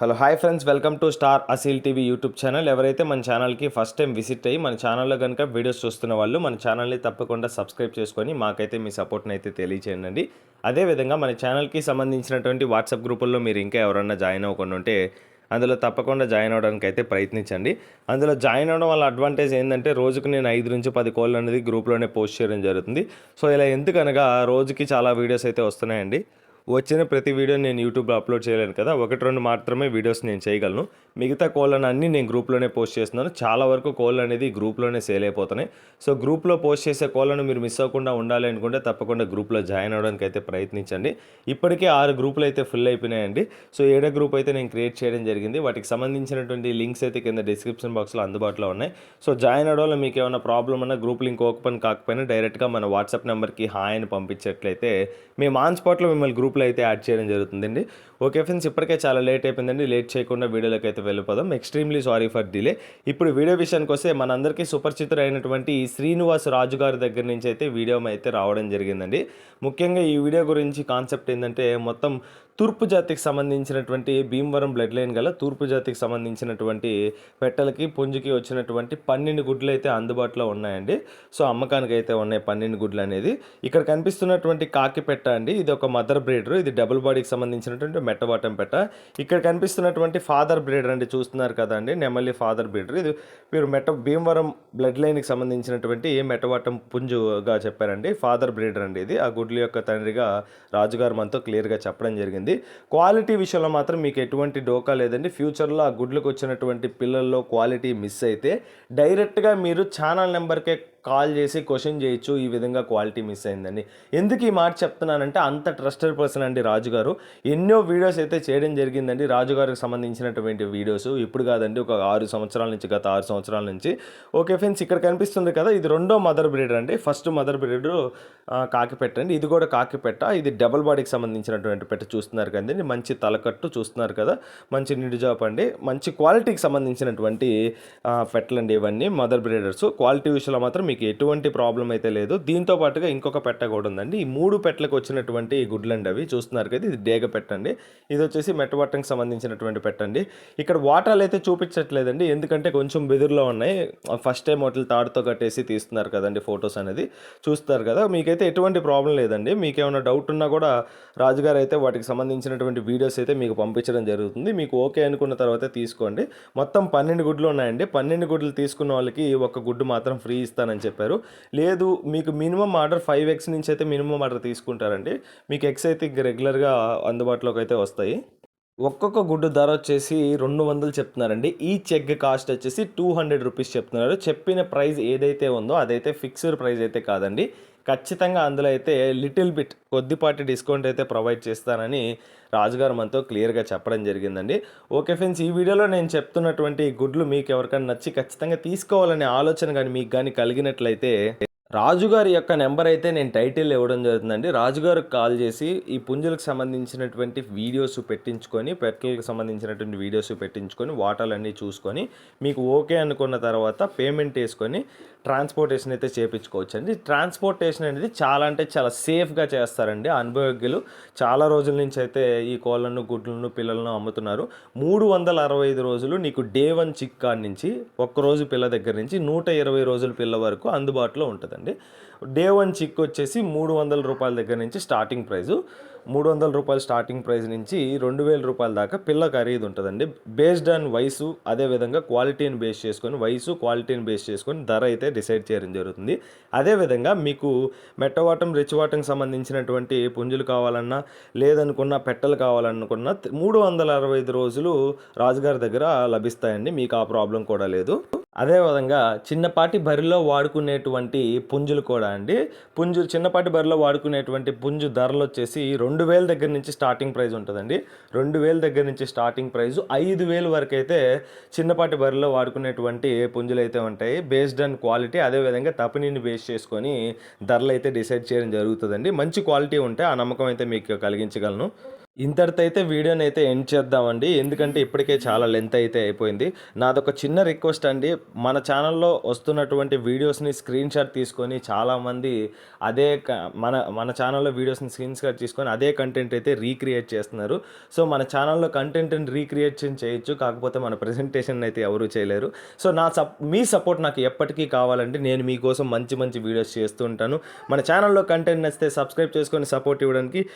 Hello hi friends welcome to star Aseel TV YouTube channel. ఎవరైతే మన ఛానల్కి first time visit అయ్యి మన ఛానల్లో కనుక వీడియోస్ చూస్తున్న వాళ్ళు మన ఛానల్ని తప్పకుండా సబ్స్క్రైబ్ చేసుకొని మాకైతే మీ సపోర్ట్ని అయితే తెలియచేయండి. అదేవిధంగా మన ఛానల్కి సంబంధించినటువంటి వాట్సాప్ గ్రూపుల్లో మీరు ఇంకా ఎవరన్నా జాయిన్ అవ్వకుండా ఉంటే అందులో తప్పకుండా జాయిన్ అవ్వడానికి అయితే ప్రయత్నించండి. అందులో జాయిన్ అవ్వడం వల్ల అడ్వాంటేజ్ ఏంటంటే రోజుకు నేను ఐదు నుంచి పది కోళ్ళు అనేది గ్రూప్లోనే పోస్ట్ చేయడం జరుగుతుంది. సో ఇలా ఎందుకనగా రోజుకి చాలా వీడియోస్ అయితే వస్తున్నాయండి. వచ్చిన ప్రతి వీడియో నేను యూట్యూబ్లో అప్లోడ్ చేయలేను కదా. ఒకటి రెండు మాత్రమే వీడియోస్ నేను చేయగలను. మిగతా కోళ్ళను అన్నీ నేను గ్రూప్లోనే పోస్ట్ చేస్తున్నాను. చాలా వరకు కోళ్ళు అనేది గ్రూప్లోనే సేల్ అయిపోతున్నాయి. సో గ్రూప్లో పోస్ట్ చేసే కోళ్ళను మీరు మిస్ అవ్వకుండా ఉండాలి అనుకుంటే తప్పకుండా గ్రూప్లో జాయిన్ అవ్వడానికి అయితే ప్రయత్నించండి. ఇప్పటికే ఆరు గ్రూపులు అయితే ఫుల్ అయిపోయినాయండి. సో ఏడో గ్రూప్ అయితే నేను క్రియేట్ చేయడం జరిగింది. వాటికి సంబంధించినటువంటి లింక్స్ అయితే కింద డిస్క్రిప్షన్ బాక్స్లో అందుబాటులో ఉన్నాయి. సో జాయిన్ అవడంలో మీకు ఏమైనా ప్రాబ్లం ఉన్నా గ్రూప్ లింక్ ఓపెన్ కాకపోయినా డైరెక్ట్గా మన వాట్సాప్ నెంబర్కి హాయ్ అని పంపించేట్లయితే మేము ఆన్ స్పాట్లో మిమ్మల్ని గ్రూప్లో అయితే యాడ్ చేయడం జరుగుతుందండి. ఓకే ఫ్రెండ్స్ ఇప్పటికే చాలా లేట్ అయిపోయిందండి. లేట్ చేయకుండా వీడియోలోకి అయితే వెళ్ళిపోదాం. Extremely sorry for delay. ఇప్పుడు వీడియో విషయానికి వస్తే మనందరికీ సుపరిచితుడు అయినటువంటి ఈ శ్రీనివాస్ రాజు గారి దగ్గర నుంచి అయితే వీడియో అయితే రావడం జరిగిందండి. ముఖ్యంగా ఈ వీడియో గురించి కాన్సెప్ట్ ఏంటంటే మొత్తం తూర్పు జాతికి సంబంధించినటువంటి భీమవరం బ్లడ్ లైన్ గల తూర్పు జాతికి సంబంధించినటువంటి పెట్టలకి పుంజుకి వచ్చినటువంటి పన్నెండు గుడ్లు అయితే అందుబాటులో ఉన్నాయండి. సో అమ్మకానికి అయితే ఉన్నాయి పన్నెండు గుడ్లు అనేది. ఇక్కడ కనిపిస్తున్నటువంటి కాకి పెట్ట అండి. ఇది ఒక మదర్ బ్లేడర్ ఇది డబుల్ బాడీకి సంబంధించినటువంటి మెట్టవాటం పెట్ట. ఇక్కడ కనిపిస్తున్నటువంటి ఫాదర్ బ్లేడర్ అండి చూస్తున్నారు కదండి నెమలి ఫాదర్ బ్రీడర్ ఇది మీరు మెట్ట భీమవరం బ్లడ్ లైన్కి సంబంధించినటువంటి మెట్టబాటం పుంజుగా చెప్పారండి ఫాదర్ బ్రీడర్ అండి ఇది. ఆ గుడ్ల యొక్క తండ్రిగా రాజుగారు మనతో క్లియర్గా చెప్పడం జరిగింది. క్వాలిటీ విషయంలో మాత్రం మీకు ఎటువంటి డోకా లేదండి. ఫ్యూచర్లో ఆ గుడ్లకు వచ్చినటువంటి పిల్లల్లో క్వాలిటీ మిస్ అయితే డైరెక్ట్గా మీరు ఛానల్ నెంబర్కే కాల్ చేసి క్వశ్చన్ చేయొచ్చు ఈ విధంగా క్వాలిటీ మిస్ అయిందని. ఎందుకు ఈ మాట చెప్తున్నానంటే అంత ట్రస్టెడ్ పర్సన్ అండి రాజు గారు. ఎన్నో వీడియోస్ అయితే చేయడం జరిగిందండి. రాజు గారికి సంబంధించినటువంటి వీడియోస్. ఇప్పుడు కాదండి ఒక ఆరు సంవత్సరాల నుంచి గత ఆరు సంవత్సరాల నుంచి. ఓకే ఫ్రెండ్స్ ఇక్కడ కనిపిస్తుంది కదా ఇది రెండో మదర్ బ్రీడర్ అండి. ఫస్ట్ మదర్ బ్రీడర్ కాకి పెట్టండి ఇది కూడా కాకి పెట్ట ఇది డబుల్ బాడీకి సంబంధించినటువంటి పెట్ట చూస్తున్నారు కదండి. మంచి తలకట్టు చూస్తున్నారు కదా. మంచి నిడుజాప్ అండి. మంచి క్వాలిటీకి సంబంధించినటువంటి పెట్టలండి ఇవన్నీ మదర్ బ్రీడర్స్. క్వాలిటీ విషయంలో మాత్రం మీకు ఎటువంటి ప్రాబ్లం అయితే లేదు. దీంతో పాటుగా ఇంకొక పెట్ట కూడా ఉందండి. ఈ మూడు పెట్టలకు వచ్చినటువంటి గుడ్లండి అవి. చూస్తున్నారు కదా ఇది డేగ పెట్టండి ఇది వచ్చేసి మెట్టబట్టంకి సంబంధించినటువంటి పెట్టండి ఇక్కడ వాటర్లు అయితే చూపించట్లేదండి. ఎందుకంటే కొంచెం బెదురులో ఉన్నాయి. ఫస్ట్ టైం వాటిని తాడుతో కట్టేసి తీస్తున్నారు కదండి ఫొటోస్ అనేది. చూస్తారు కదా మీకైతే ఎటువంటి ప్రాబ్లం లేదండి. మీకు ఏమైనా డౌట్ ఉన్నా కూడా రాజుగారు అయితే వాటికి సంబంధించినటువంటి వీడియోస్ అయితే మీకు పంపించడం జరుగుతుంది. మీకు ఓకే అనుకున్న తర్వాత తీసుకోండి. మొత్తం పన్నెండు గుడ్లు ఉన్నాయండి. పన్నెండు గుడ్లు తీసుకున్న వాళ్ళకి ఒక గుడ్డు మాత్రం ఫ్రీ ఇస్తానని అని చెప్పారు. లేదు మీకు మినిమం ఆర్డర్ ఫైవ్ ఎక్స్ నుంచి అయితే మినిమం ఆర్డర్ తీసుకుంటారండి. మీకు ఎక్స్ అయితే ఇంక రెగ్యులర్గా అందుబాటులోకి అయితే వస్తాయి. ఒక్కొక్క గుడ్డు ధర వచ్చేసి రెండు వందలు చెప్తున్నారండి. ఈ చెగ్ కాస్ట్ వచ్చేసి టూ హండ్రెడ్ రూపీస్ చెప్తున్నారు. చెప్పిన ప్రైస్ ఏదైతే ఉందో అదైతే ఫిక్స్డ్ ప్రైస్ అయితే కాదండి. ఖచ్చితంగా అందులో అయితే లిటిల్ బిట్ కొద్దిపాటి డిస్కౌంట్ అయితే ప్రొవైడ్ చేస్తానని రాజుగారు మనతో క్లియర్గా చెప్పడం జరిగిందండి. ఓకే ఫ్రెండ్స్ ఈ వీడియోలో నేను చెప్తున్నటువంటి గుడ్లు మీకు ఎవరికైనా నచ్చి ఖచ్చితంగా తీసుకోవాలనే ఆలోచన కానీ మీకు కానీ కలిగినట్లయితే రాజుగారి యొక్క నెంబర్ అయితే నేను టైటిల్ ఇవ్వడం జరుగుతుందండి. రాజుగారికి కాల్ చేసి ఈ పుంజులకు సంబంధించినటువంటి వీడియోస్ పెట్టించుకొని పెట్టలకు సంబంధించినటువంటి వీడియోస్ పెట్టించుకొని వాటాలన్నీ చూసుకొని మీకు ఓకే అనుకున్న తర్వాత పేమెంట్ వేసుకొని ట్రాన్స్పోర్టేషన్ అయితే చేయించుకోవచ్చు అండి ట్రాన్స్పోర్టేషన్ అనేది చాలా అంటే చాలా సేఫ్గా చేస్తారండి. అనుభవజ్ఞులు చాలా రోజుల నుంచి అయితే ఈ కోళ్ళను గుడ్లను పిల్లలను అమ్ముతున్నారు. మూడు వందల అరవై ఐదు రోజులు నీకు డే వన్ చిక్కాడ్ నుంచి ఒక్కరోజు పిల్ల దగ్గర నుంచి నూట ఇరవై రోజుల పిల్ల వరకు అందుబాటులో ఉంటుంది అండి. డే వన్ చిక్ వచ్చేసి మూడు వందల రూపాయల దగ్గర నుంచి స్టార్టింగ్ ప్రైజు. మూడు వందల రూపాయలు స్టార్టింగ్ ప్రైస్ నుంచి రెండు వేల రూపాయల దాకా పిల్ల ఖరీదు ఉంటుందండి. బేస్డ్ ఆన్ వయసు అదేవిధంగా క్వాలిటీని బేస్ చేసుకొని వయసు క్వాలిటీని బేస్ చేసుకొని ధర అయితే డిసైడ్ చేయడం జరుగుతుంది. అదేవిధంగా మీకు మెట్టవాటం రిచ్వాటంకి సంబంధించినటువంటి పుంజులు కావాలన్నా లేదనుకున్న పెట్టలు కావాలనుకున్నా మూడు వందల అరవై ఐదు రోజులు రాజుగారి దగ్గర లభిస్తాయండి. మీకు ఆ ప్రాబ్లం కూడా లేదు. అదేవిధంగా చిన్నపాటి బరిలో వాడుకునేటువంటి పుంజులు కూడా అండి. పుంజు చిన్నపాటి బరిలో వాడుకునేటువంటి పుంజు ధరలు వచ్చేసి రెండు వేల దగ్గర నుంచి స్టార్టింగ్ ప్రైస్ ఉంటుందండి. రెండు వేల దగ్గర నుంచి స్టార్టింగ్ ప్రైస్ ఐదు వేలు వరకు అయితే చిన్నపాటి బరిలో వాడుకునేటువంటి పుంజులు అయితే ఉంటాయి. బేస్డ్ ఆన్ క్వాలిటీ అదేవిధంగా తపనీని బేస్ చేసుకొని ధరలు అయితే డిసైడ్ చేయడం జరుగుతుందండి. మంచి క్వాలిటీ ఉంటే ఆ నమ్మకం అయితే మీకు కలిగించగలను. ఇంతటితో అయితే వీడియోని అయితే ఎండ్ చేద్దామండి. ఎందుకంటే ఇప్పటికే చాలా లెంత్ అయితే అయిపోయింది. నాదొక చిన్న రిక్వెస్ట్ అండి. మన ఛానల్లో వస్తున్నటువంటి వీడియోస్ని స్క్రీన్ షాట్ తీసుకొని చాలామంది అదే క- మన మన ఛానల్లో వీడియోస్ని స్క్రీన్ షాట్ తీసుకొని అదే కంటెంట్ అయితే రీక్రియేట్ చేస్తున్నారు. సో మన ఛానల్లో కంటెంట్ని రీక్రియేషన్ చేయొచ్చు. కాకపోతే మన ప్రజెంటేషన్ అయితే ఎవరు చేయలేరు. సో నా సప్ మీ సపోర్ట్ నాకు ఎప్పటికీ కావాలండి. నేను మీకోసం మంచి మంచి వీడియోస్ చేస్తూ ఉంటాను. మన ఛానల్లో కంటెంట్ నచ్చితే సబ్స్క్రైబ్ చేసుకొని సపోర్ట్ ఇవ్వడానికి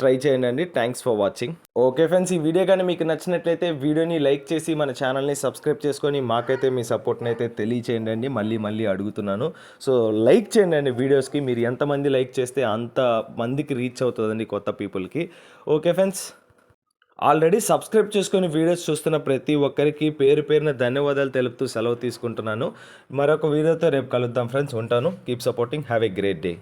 ట్రై చేయండి thanks for watching okay friends ఈ వీడియో కానీ మీకు నచ్చినట్లయితే వీడియోని లైక్ చేసి మన ఛానల్ని సబ్స్క్రైబ్ చేసుకొని మాకైతే మీ సపోర్ట్ని అయితే తెలియచేయండి అండి. మళ్ళీ మళ్ళీ అడుగుతున్నాను. సో లైక్ చేయండి అండి వీడియోస్కి. మీరు ఎంతమంది లైక్ చేస్తే అంత మందికి రీచ్ అవుతుందండి కొత్త పీపుల్కి ఓకే ఫ్రెండ్స్ ఆల్రెడీ సబ్స్క్రైబ్ చేసుకొని వీడియోస్ చూస్తున్న ప్రతి ఒక్కరికి పేరు పేరున ధన్యవాదాలు తెలుపుతూ సెలవు తీసుకుంటున్నాను. మరొక వీడియోతో రేపు కలుద్దాం ఫ్రెండ్స్ ఉంటాను. Keep supporting have a great day